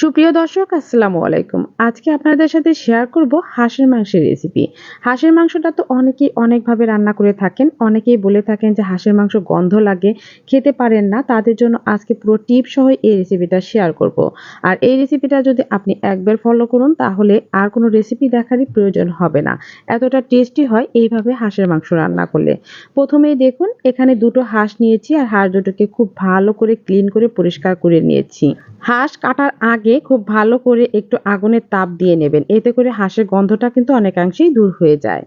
সুপ্রিয় দর্শক, আসসালামু আলাইকুম। আজকে আপনাদের সাথে শেয়ার করব হাঁসের মাংসের রেসিপি হাঁসের মাংসটা তো অনেকেই অনেকভাবে রান্না করে থাকেন। অনেকেই বলে থাকেন যে হাঁসের মাংস গন্ধ লাগে, খেতে পারেন না। তাদের জন্য আজকে পুরো টিপ সহ এই রেসিপিটা শেয়ার করব। আর এই রেসিপিটা যদি আপনি একবার ফলো করুন, তাহলে আর কোনো রেসিপি দেখারই প্রয়োজন হবে না। এতটা টেস্টি হয় এইভাবে হাঁসের মাংস রান্না করলে। প্রথমেই দেখুন, এখানে দুটো হাঁস নিয়েছি আর হাঁস দুটোকে খুব ভালো করে ক্লিন করে পরিষ্কার করে নিয়েছি। হাঁস কাটার আগে খুব ভালো করে একটু আগুনের তাপ দিয়ে নেবেন। এতে করে হাঁসের গন্ধটা কিন্তু অনেকাংশেই দূর হয়ে যায়।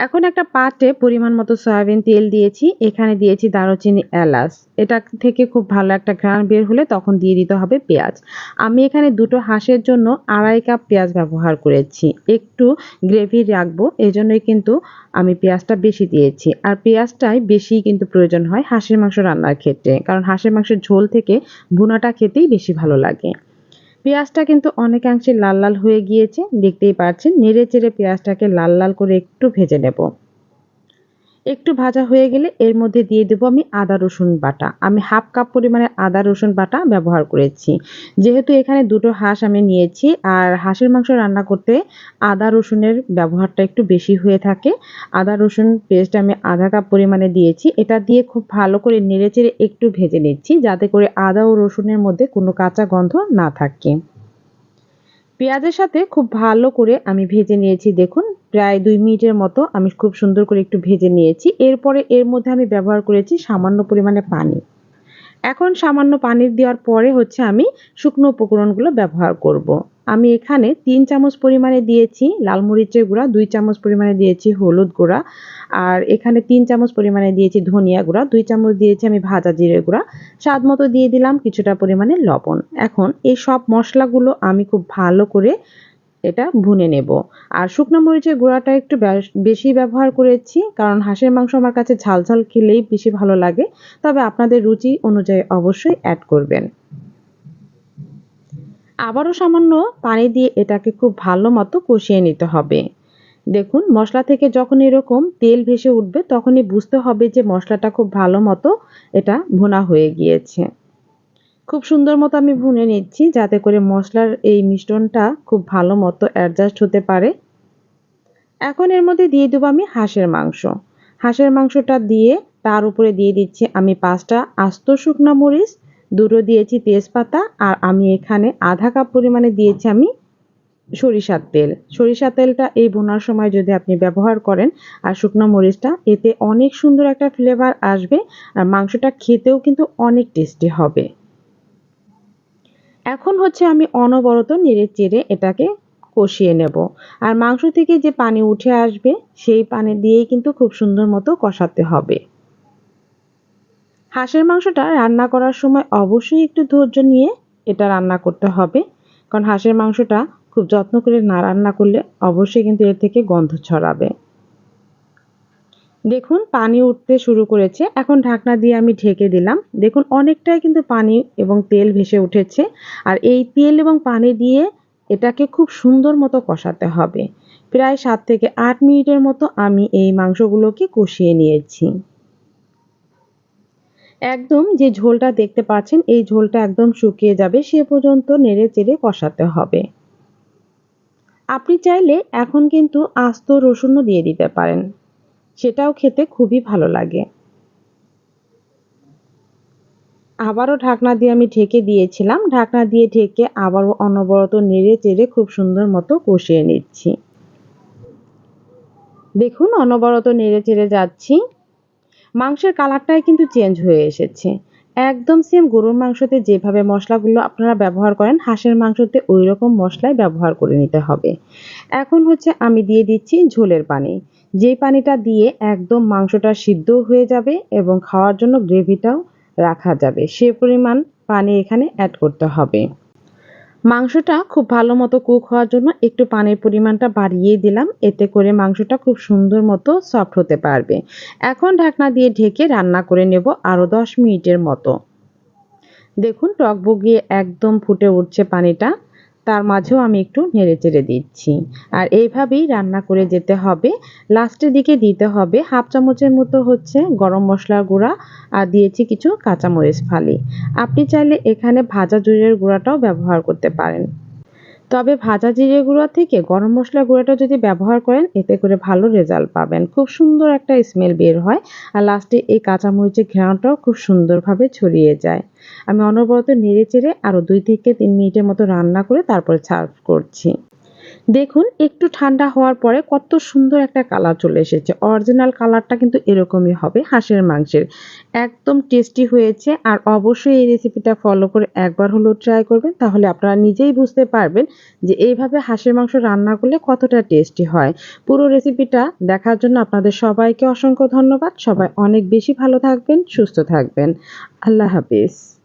এখন একটা পাটে পরিমাণ মতো সয়াবিন তেল দিয়েছি। এখানে দিয়েছি দারুচিনি এলাচ। এটা থেকে খুব ভালো একটা ঘ্রাণ বের হলে তখন দিয়ে দিতে হবে পেঁয়াজ। আমি এখানে দুটো হাঁসের জন্য আড়াই কাপ পেঁয়াজ ব্যবহার করেছি। একটু গ্রেভি রাখব এই জন্যই কিন্তু আমি পেঁয়াজটা বেশি দিয়েছি। আর পেঁয়াজটাই বেশি কিন্তু প্রয়োজন হয় হাঁসের মাংস রান্নার ক্ষেত্রে। কারণ হাঁসের মাংসের ঝোল থেকে ভুনাটা খেতেই বেশি ভালো লাগে। পেঁয়াজটা কিন্তু অনেকাংশে লাল লাল হয়ে গিয়েছে, দেখতেই পাচ্ছেন নেড়ে চেড়ে পেঁয়াজটাকে লাল লাল করে একটু ভেজে নেব। একটু ভাজা হয়ে গেলে এর মধ্যে দিয়ে দেবো আমি আদা রসুন বাটা। আমি হাফ কাপ পরিমাণের আদা রসুন বাটা ব্যবহার করেছি। যেহেতু এখানে দুটো হাঁস আমি নিয়েছি, আর হাঁসের মাংস রান্না করতে আদা রসুনের ব্যবহারটা একটু বেশি হয়ে থাকে। আদা রসুন পেস্ট আমি আধা কাপ পরিমাণে দিয়েছি। এটা দিয়ে খুব ভালো করে নেড়েচেড়ে একটু ভেজে নিচ্ছি, যাতে করে আদা ও রসুনের মধ্যে কোনো কাঁচা গন্ধ না থাকে। পেঁয়াজের সাথে খুব ভালো করে আমি ভেজে নিয়েছি, দেখুন। প্রায় দুই মিনিটের মতো আমি খুব সুন্দর করে একটু ভেজে নিয়েছি। এরপরে এর মধ্যে আমি ব্যবহার করেছি সামান্য পরিমাণে পানি। এখন সামান্য পানি দেওয়ার পরে হচ্ছে আমি শুকনো উপকরণগুলো ব্যবহার করব। আমি এখানে তিন চামচ পরিমাণে দিয়েছি লাল মরিচের গুঁড়া, দুই চামচ পরিমাণে দিয়েছি হলুদ গুঁড়া, আর এখানে তিন চামচ পরিমাণে দিয়েছি ধনিয়া গুঁড়া, দুই চামচ দিয়েছি আমি ভাজা জিরে গুঁড়া। স্বাদ মতো দিয়ে দিলাম কিছুটা পরিমাণে লবণ। এখন এই সব মশলাগুলো আমি খুব ভালো করে এটা ভুনে নেব। আর শুকনো মরিচের গুঁড়াটা একটু বেশি ব্যবহার করেছি, কারণ হাঁসের মাংস আমার কাছে ঝাল ঝাল খেলেই বেশি ভালো লাগে। তবে আপনাদের রুচি অনুযায়ী অবশ্যই অ্যাড করবেন। আবারও সামান্য পানি দিয়ে এটাকে খুব ভালো মতো কষিয়ে নিতে হবে। দেখুন, মশলা থেকে যখন এরকম তেল ভেসে উঠবে, তখনই বুঝতে হবে যে মশলাটা খুব ভালো মতো এটা ভুনা হয়ে গিয়েছে। খুব সুন্দর মতো আমি ভুনে নিচ্ছি, যাতে করে মশলার এই মিশ্রণটা খুব ভালো মতো অ্যাডজাস্ট হতে পারে। এখন এর মধ্যে দিয়ে দেবো আমি হাঁসের মাংস। হাঁসের মাংসটা দিয়ে তার উপরে দিয়ে দিচ্ছি আমি পাঁচটা আস্ত শুকনো মরিচ, দুটো দিয়েছি তেজপাতা, আর আমি এখানে আধা কাপ পরিমাণে দিয়েছি আমি সরিষার তেল। সরিষার তেলটা এই বোনার সময় যদি আপনি ব্যবহার করেন, আর শুকনো মরিচটা, এতে অনেক সুন্দর একটা ফ্লেভার আসবে, আর মাংসটা খেতেও কিন্তু অনেক টেস্টি হবে। এখন হচ্ছে আমি অনবরত নেড়ে চেড়ে এটাকে কষিয়ে নেব। আর মাংস থেকে যে পানি উঠে আসবে, সেই পানি দিয়েই কিন্তু খুব সুন্দর মতো কষাতে হবে। হাঁসের মাংসটা রান্না করার সময় অবশ্যই একটু ধৈর্য নিয়ে এটা রান্না করতে হবে। কারণ হাঁসের মাংসটা খুব যত্ন করে না রান্না করলে অবশ্যই কিন্তু এর থেকে গন্ধ ছড়াবে। দেখুন, পানি উঠতে শুরু করেছে। এখন ঢাকনা দিয়ে আমি ঢেকে দিলাম। দেখুন, অনেকটাই কিন্তু পানি এবং তেল ভেসে উঠেছে। আর এই তেল এবং পানি দিয়ে এটাকে খুব সুন্দর মতো কষাতে হবে। প্রায় সাত থেকে আট মিনিটের মতো আমি এই মাংসগুলোকে কষিয়ে নিয়েছি। একদম যে ঝোলটা দেখতে পাচ্ছেন, এই ঝোলটা একদম শুকিয়ে যাবে, সে পর্যন্ত নেড়ে চেড়ে কষাতে হবে। আপনি চাইলে এখন কিন্তু আস্ত রসুনও দিয়ে দিতে পারেন। সেটাও খেতে খুবই ভালো লাগে। আবারও ঢাকনা দিয়ে আমি ঢেকে দিয়েছিলাম। ঢাকনা দিয়ে ঢেকে আবারও অনবরত নেড়ে চেড়ে খুব সুন্দর মতো কষিয়ে নিচ্ছি। দেখুন, অনবরত নেড়ে চেড়ে যাচ্ছি। মাংসের কালারটাই কিন্তু চেঞ্জ হয়ে এসেছে। একদম সেম গরুর মাংসতে যেভাবে মশলাগুলো আপনারা ব্যবহার করেন, হাঁসের মাংসতে ওই রকম মশলাই ব্যবহার করে নিতে হবে। এখন হচ্ছে আমি দিয়ে দিচ্ছি ঝোলের পানি। যেই পানিটা দিয়ে একদম মাংসটা সিদ্ধ হয়ে যাবে এবং খাওয়ার জন্য গ্রেভিটাও রাখা যাবে, সে পরিমাণ পানি এখানে অ্যাড করতে হবে। মাংসটা খুব ভালো মতো কুক হওয়ার জন্য একটু পানির পরিমাণটা বাড়িয়ে দিলাম, এতে করে মাংসটা খুব সুন্দর মতো সফট হতে পারবে। এখন ঢাকনা দিয়ে ঢেকে রান্না করে নেব আরও দশ মিনিটের মতো। দেখুন টক বগিয়ে একদম ফুটে উঠছে পানিটা। তার মাঝেও আমি একটু নেড়ে চেড়ে দিচ্ছি। আর এইভাবেই রান্না করে যেতে হবে। লাস্টের দিকে দিতে হবে হাফ চামচের মতো হচ্ছে গরম মশলার গুঁড়া আর দিয়েছি কিছু কাঁচামরিচ ফালি। আপনি চাইলে এখানে ভাজা জিরের গুঁড়াটাও ব্যবহার করতে পারেন। তবে ভাজা জিরে গুঁড়া থেকে গরম মশলা গুঁড়াটা যদি ব্যবহার করেন, এতে করে ভালো রেজাল্ট পাবেন। খুব সুন্দর একটা স্মেল বের হয় আর লাস্টে এই কাঁচামরিচের ঘ্রাণটাও খুব সুন্দরভাবে ছড়িয়ে যায়। আমি অনবরত নেড়ে চেড়ে আরও দুই থেকে তিন মিনিটের মতো রান্না করে তারপরে সার্ভ করছি। দেখুন, একটু ঠান্ডা হওয়ার পরে কত সুন্দর একটা কালার চলে এসেছে। অরিজিনাল কালারটা কিন্তু এরকমই হবে, হাঁসের মাংসের। একদম টেস্টি হয়েছে আর অবশ্যই এই রেসিপিটা ফলো করে একবার হলেও ট্রাই করবেন, তাহলে আপনারা নিজেই বুঝতে পারবেন যে এইভাবে হাঁসের মাংস রান্না করলে কতটা টেস্টি হয়। পুরো রেসিপিটা দেখার জন্য আপনাদের সবাইকে অসংখ্য ধন্যবাদ। সবাই অনেক বেশি ভালো থাকবেন, সুস্থ থাকবেন। আল্লাহ হাফিজ।